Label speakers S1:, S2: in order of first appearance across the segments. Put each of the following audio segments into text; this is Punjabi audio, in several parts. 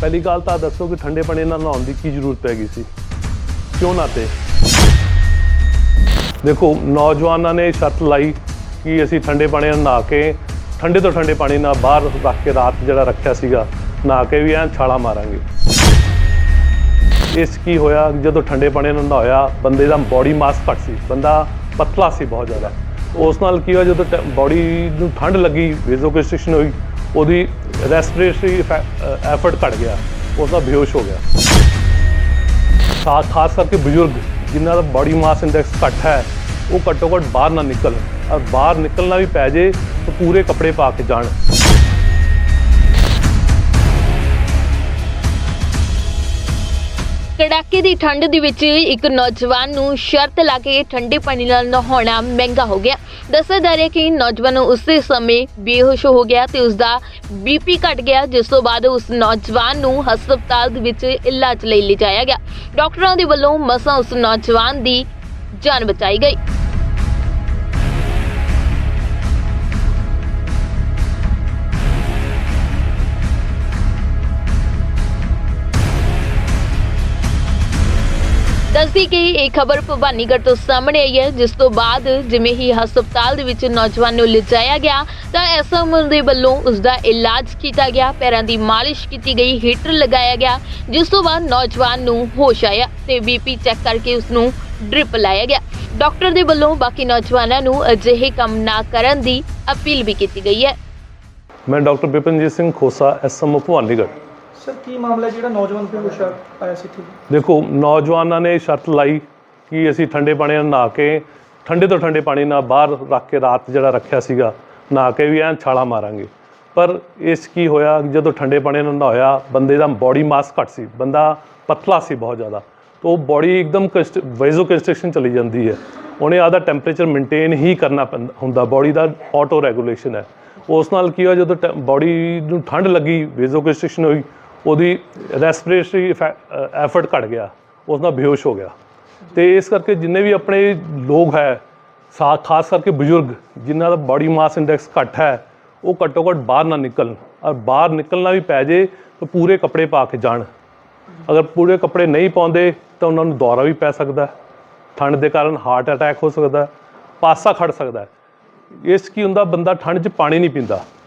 S1: ਪਹਿਲੀ ਗੱਲ ਤਾਂ ਦੱਸੋ ਕਿ ਠੰਡੇ ਪਾਣੀ ਨਾਲ ਨਹਾਉਣ ਦੀ ਕੀ ਜ਼ਰੂਰਤ ਪੈ ਗਈ ਸੀ? ਕਿਉਂ ਨਾਤੇ ਦੇਖੋ, ਨੌਜਵਾਨਾਂ ਨੇ ਸ਼ਰਤ ਲਾਈ ਕਿ ਅਸੀਂ ਠੰਡੇ ਪਾਣੀ ਨਾਲ ਨਹਾ ਕੇ, ਠੰਡੇ ਤੋਂ ਠੰਡੇ ਪਾਣੀ ਨਾਲ ਬਾਹਰ ਰੱਖ ਕੇ ਰਾਤ ਜਿਹੜਾ ਰੱਖਿਆ ਸੀਗਾ, ਨਹਾ ਕੇ ਵੀ ਐਂ ਛਾਲਾ ਮਾਰਾਂਗੇ। ਇਸ ਕੀ ਹੋਇਆ? ਜਦੋਂ ਠੰਡੇ ਪਾਣੀ ਨਾਲ ਨਹਾਇਆ, ਬੰਦੇ ਦਾ ਬੋਡੀ ਮਾਸ ਘੱਟ ਸੀ, ਬੰਦਾ ਪਤਲਾ ਸੀ ਬਹੁਤ ਜ਼ਿਆਦਾ। ਉਸ ਨਾਲ ਕੀ ਹੋਇਆ? ਜਦੋਂ ਬੋਡੀ ਨੂੰ ਠੰਡ ਲੱਗੀ ਵੇਜ਼ੋਕਨਸਟ੍ਰਿਕਸ਼ਨ ਹੋਈ, ਉਹਦੀ ਰੈਸਪੀਰੇਟਰੀ ਐਫਰਟ ਘਟ ਗਿਆ। ਉਸ ਨਾਲ ਬੇਹੋਸ਼ ਹੋ ਗਿਆ। ਖਾ ਖਾਸ ਕਰਕੇ ਬਜ਼ੁਰਗ, ਜਿਨ੍ਹਾਂ ਦਾ ਬਾਡੀ ਮਾਸ ਇੰਡੈਕਸ ਘੱਟ ਹੈ, ਉਹ ਘੱਟੋ ਘੱਟ ਬਾਹਰ ਨਾ ਨਿਕਲਣ। ਔਰ ਬਾਹਰ ਨਿਕਲਣਾ ਵੀ ਪੈ ਜੇ, ਤਾਂ ਪੂਰੇ ਕੱਪੜੇ ਪਾ ਕੇ ਜਾਣ।
S2: ਕੜਾਕੇ ਦੀ ਠੰਡ ਦੇ ਵਿੱਚ ਇੱਕ ਨੌਜਵਾਨ ਨੂੰ ਸ਼ਰਤ ਲਾ ਕੇ ਠੰਡੇ ਪਾਣੀ ਨਾਲ ਨਹਾਉਣਾ ਮਹਿੰਗਾ ਹੋ ਗਿਆ। ਦੱਸਿਆ ਜਾ ਰਿਹਾ ਕਿ ਨੌਜਵਾਨ ਉਸੇ ਸਮੇਂ ਬੇਹੋਸ਼ ਹੋ ਗਿਆ ਤੇ ਉਸ ਦਾ ਬੀਪੀ ਘਟ ਗਿਆ, ਜਿਸ ਤੋਂ ਬਾਅਦ ਉਸ ਨੌਜਵਾਨ ਨੂੰ ਹਸਪਤਾਲ ਦੇ ਵਿੱਚ ਇਲਾਜ ਲਈ ਲਿਜਾਇਆ ਗਿਆ। ਡਾਕਟਰਾਂ ਦੇ ਵੱਲੋਂ ਮਸਾਂ ਉਸ ਨੌਜਵਾਨ ਦੀ ਜਾਨ ਬਚਾਈ ਗਈ। ਦੱਸਦੀ ਕਿ ਇਹ ਖਬਰ ਭਵਾਨੀਗੜ੍ਹ ਤੋਂ ਸਾਹਮਣੇ ਆਈ ਹੈ, ਜਿਸ ਤੋਂ ਬਾਅਦ ਜਿਵੇਂ ਹੀ ਹਸਪਤਾਲ ਦੇ ਵਿੱਚ ਨੌਜਵਾਨ ਨੂੰ ਲਿਜਾਇਆ ਗਿਆ, ਤਾਂ ਐਸਐਮ ਦੇ ਵੱਲੋਂ ਉਸ ਦਾ ਇਲਾਜ ਕੀਤਾ ਗਿਆ। ਪੈਰਾਂ ਦੀ ਮਾਲਿਸ਼ ਕੀਤੀ ਗਈ, ਹੀਟਰ ਲਗਾਇਆ ਗਿਆ, ਜਿਸ ਤੋਂ ਬਾਅਦ ਨੌਜਵਾਨ ਨੂੰ ਹੋਸ਼ ਆਇਆ ਤੇ ਬੀਪੀ ਚੈੱਕ ਕਰਕੇ ਉਸ ਨੂੰ ਡ੍ਰਿਪ ਲਾਇਆ ਗਿਆ। ਡਾਕਟਰ ਦੇ ਵੱਲੋਂ ਬਾਕੀ ਨੌਜਵਾਨਾਂ ਨੂੰ ਅਜਿਹੇ ਕੰਮ ਨਾ ਕਰਨ ਦੀ ਅਪੀਲ ਵੀ ਕੀਤੀ ਗਈ ਹੈ।
S1: ਮੈਂ doctor Bipanjit Singh Khosa SM Bhawanigarh.
S3: Sir, ਕੀ ਮਾਮਲਾ ਹੈ? ਜਿਹੜਾ ਨੌਜਵਾਨ ਤੇ ਹੁਸ਼ਿਆਰ ਆਇਆ ਸੀ ਇੱਥੇ?
S1: ਦੇਖੋ, ਨੌਜਵਾਨਾਂ ਨੇ ਸ਼ਰਤ ਲਾਈ ਕਿ ਅਸੀਂ ਠੰਡੇ ਪਾਣੀ ਨਾਲ ਨਹਾ ਕੇ, ਠੰਡੇ ਤੋਂ ਠੰਡੇ ਪਾਣੀ ਨਾਲ ਬਾਹਰ ਰੱਖ ਕੇ ਰਾਤ ਜਿਹੜਾ ਰੱਖਿਆ ਸੀਗਾ, ਨਹਾ ਕੇ ਵੀ ਐਂ ਛਾਲਾ ਮਾਰਾਂਗੇ। ਪਰ ਇਸ ਕੀ ਹੋਇਆ? ਜਦੋਂ ਠੰਡੇ ਪਾਣੀ ਨਾਲ ਨਹਾਇਆ, ਬੰਦੇ ਦਾ ਬੋਡੀ ਮਾਸ ਘੱਟ ਸੀ, ਬੰਦਾ ਪਤਲਾ ਸੀ ਬਹੁਤ ਜ਼ਿਆਦਾ। ਤਾਂ ਉਹ ਬੋਡੀ ਇੱਕਦਮ ਵੈਜ਼ੋ ਕੰਸਟ੍ਰਕਸ਼ਨ ਚਲੀ ਜਾਂਦੀ ਹੈ। ਉਹਨੇ ਆਦਾ ਟੈਂਪਰੇਚਰ ਮੇਨਟੇਨ ਹੀ ਕਰਨਾ ਪੈਂਦਾ- ਹੁੰਦਾ ਬੋਡੀ ਦਾ ਆਟੋ ਰੈਗੂਲੇਸ਼ਨ ਹੈ। ਉਸ ਨਾਲ ਕੀ ਹੋਇਆ? ਜਦੋਂ ਬੋਡੀ ਨੂੰ ਠੰਡ ਲੱਗੀ ਵੈਜ਼ੋ ਕੰਸਟ੍ਰਕਸ਼ਨ ਹੋਈ ਉਹਦੀ ਰੈਸਪੀਰੇਟਰੀ ਐਫਰਟ ਘਟ ਗਿਆ ਉਸ ਨਾਲ ਬੇਹੋਸ਼ ਹੋ ਗਿਆ। ਤੇ ਇਸ ਕਰਕੇ ਜਿੰਨੇ ਵੀ ਆਪਣੇ ਲੋਕ ਹੈ, ਸਾ, ਖਾਸ ਕਰਕੇ ਬਜ਼ੁਰਗ, ਜਿਨ੍ਹਾਂ ਦਾ ਬਾਡੀ ਮਾਸ ਇੰਡੈਕਸ ਘੱਟ ਹੈ, ਉਹ ਘੱਟੋ ਘੱਟ ਬਾਹਰ ਨਾ ਨਿਕਲਣ। ਔਰ ਬਾਹਰ ਨਿਕਲਣਾ ਵੀ ਪੈ ਜੇ, ਤਾਂ ਪੂਰੇ ਕੱਪੜੇ ਪਾ ਕੇ ਜਾਣ। ਅਗਰ ਪੂਰੇ ਕੱਪੜੇ ਨਹੀਂ ਪਾਉਂਦੇ, ਤਾਂ ਉਹਨਾਂ ਨੂੰ ਦੌਰਾ ਵੀ ਪੈ ਸਕਦਾ ਠੰਡ ਦੇ ਕਾਰਨ ਹਾਰਟ ਅਟੈਕ ਹੋ ਸਕਦਾ ਪਾਸਾ ਖੜ ਸਕਦਾ ਇਸ ਕੀ ਹੁੰਦਾ, ਬੰਦਾ ਠੰਡ 'ਚ ਪਾਣੀ ਨਹੀਂ ਪੀਂਦਾ।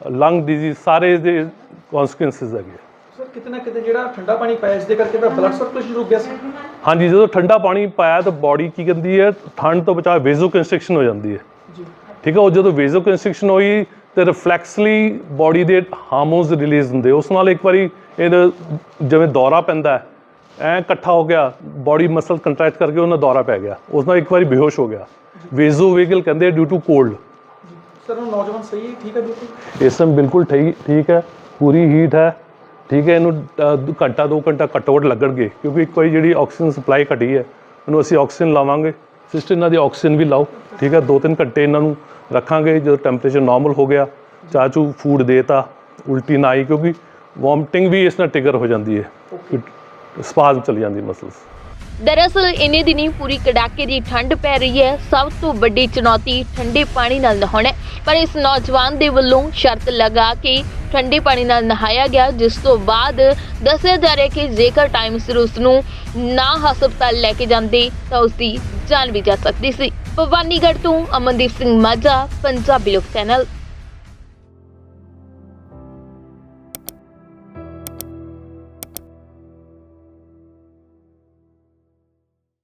S1: ਲੰਗ ਡਿਜ਼ੀਜ਼ ਸਾਰੇ ਇਸਦੇ ਕਨਸੀਕੁਐਂਸਸ ਹੈਗੇ
S3: ਸਰ ਕਿਤੇ ਨਾ ਕਿਤੇ ਜਿਹੜਾ ਠੰਡਾ ਪਾਣੀ ਪਾਇਆ ਇਸ ਦੇ ਕਰਕੇ ਤਾਂ ਬਲੱਡ ਸਰਕੂਲੇਸ਼ਨ ਰੁਕ ਗਿਆ ਸੀ?
S1: ਹਾਂਜੀ ਜਦੋਂ ਠੰਡਾ ਪਾਣੀ ਪਾਇਆ ਤਾਂ ਬਾਡੀ ਕੀ ਕਹਿੰਦੀ ਹੈ ਠੰਡ ਤੋਂ ਬਚਾ ਵੇਜ਼ੋ ਕੰਸਟ੍ਰਕਸ਼ਨ ਹੋ ਜਾਂਦੀ ਹੈ।
S3: ਜੀ।
S1: ਠੀਕ ਹੈ ਉਹ ਜਦੋਂ ਵੇਜ਼ੋ ਕੰਸਟ੍ਰਕਸ਼ਨ ਹੋਈ ਤੇ ਰਿਫਲੈਕਸਲੀ ਬਾਡੀ ਦੇ ਹਾਰਮੋਨਸ ਰਿਲੀਜ਼ ਹੁੰਦੇ ਉਸ ਨਾਲ ਇੱਕ ਵਾਰੀ ਇਹ ਜਿਵੇਂ ਦੌਰਾ ਪੈਂਦਾ ਐ ਇਕੱਠਾ ਹੋ ਗਿਆ ਬਾਡੀ ਮਸਲ ਕੰਟਰੈਕਟ ਕਰਕੇ ਉਹਨਾਂ ਦੌਰਾ ਪੈ ਗਿਆ। ਉਸ ਨਾਲ ਇੱਕ ਵਾਰੀ ਬੇਹੋਸ਼ ਹੋ ਗਿਆ। ਵੇਜ਼ੋ ਵੇਗਲ ਕਹਿੰਦੇ ਡਿਊ ਟੂ ਕੋਲਡ
S3: ਸਰ ਉਹ ਨੌਜਵਾਨ ਸਹੀ ਹੈ? ਠੀਕ ਹੈ ਬਿਲਕੁਲ?
S1: ਇਸ ਟਾਈਮ ਬਿਲਕੁਲ ਠੀਕ ਠੀਕ ਹੈ ਪੂਰੀ ਹੀਟ ਹੈ। ਠੀਕ ਹੈ ਇਹਨੂੰ ਘੰਟਾ 2 ਘੰਟਾ ਘੱਟੋ ਘੱਟ ਲੱਗਣਗੇ ਕਿਉਂਕਿ ਇੱਕ ਵਾਰੀ ਜਿਹੜੀ ਆਕਸੀਜਨ ਸਪਲਾਈ ਘਟੀ ਹੈ ਉਹਨੂੰ ਅਸੀਂ ਆਕਸੀਜਨ ਲਾਵਾਂਗੇ। ਸਿਸਟਰ ਇਹਨਾਂ ਦੀ ਆਕਸੀਜਨ ਵੀ ਲਾਓ ਠੀਕ ਹੈ 2-3 ਘੰਟੇ ਇਹਨਾਂ ਨੂੰ ਰੱਖਾਂਗੇ ਜਦੋਂ ਟੈਂਪਰੇਚਰ ਨਾਰਮਲ ਹੋ ਗਿਆ ਚਾਚੂ ਫੂਡ ਦੇਤਾ ਉਲਟੀ ਨਾ ਆਈ ਕਿਉਂਕਿ ਵੋਮਟਿੰਗ ਵੀ ਇਸ ਨਾਲ ਟ੍ਰਿਗਰ ਹੋ ਜਾਂਦੀ ਹੈ ਸਪਾਜ਼ਮ ਚਲੀ ਜਾਂਦੀ ਮਸਲਸ
S2: ਦਰਅਸਲ ਇਨੇ ਦਿਨੀ ਪੂਰੀ ਕੜਾਕੇ ਦੀ ਠੰਡ ਪੈ ਰਹੀ ਹੈ ਸਭ ਤੋਂ ਵੱਡੀ ਚੁਣੌਤੀ ਠੰਡੇ ਪਾਣੀ ਨਾਲ ਨਹਾਉਣਾ ਹੈ। ਪਰ ਇਸ ਨੌਜਵਾਨ ਦੇ ਵੱਲੋਂ ਸ਼ਰਤ ਲਗਾ ਕੇ ਠੰਡੇ ਪਾਣੀ ਨਾਲ ਨਹਾਇਆ ਗਿਆ, ਜਿਸ ਤੋਂ ਬਾਅਦ ਦੱਸਿਆ ਜਾ ਰਿਹਾ ਕਿ ਜੇਕਰ ਟਾਈਮ ਸਿਰ ਉਸ ਨੂੰ ਨਾ ਹਸਪਤਾਲ ਲੈ ਕੇ ਜਾਂਦੇ, ਤਾਂ ਉਸ ਦੀ ਜਾਨ ਵੀ ਜਾ ਸਕਦੀ ਸੀ। ਭਵਾਨੀਗੜ੍ਹ ਤੋਂ ਅਮਨਦੀਪ ਸਿੰਘ ਮਾਝਾ, ਪੰਜਾਬੀ ਲੋਕ ਚੈਨਲ।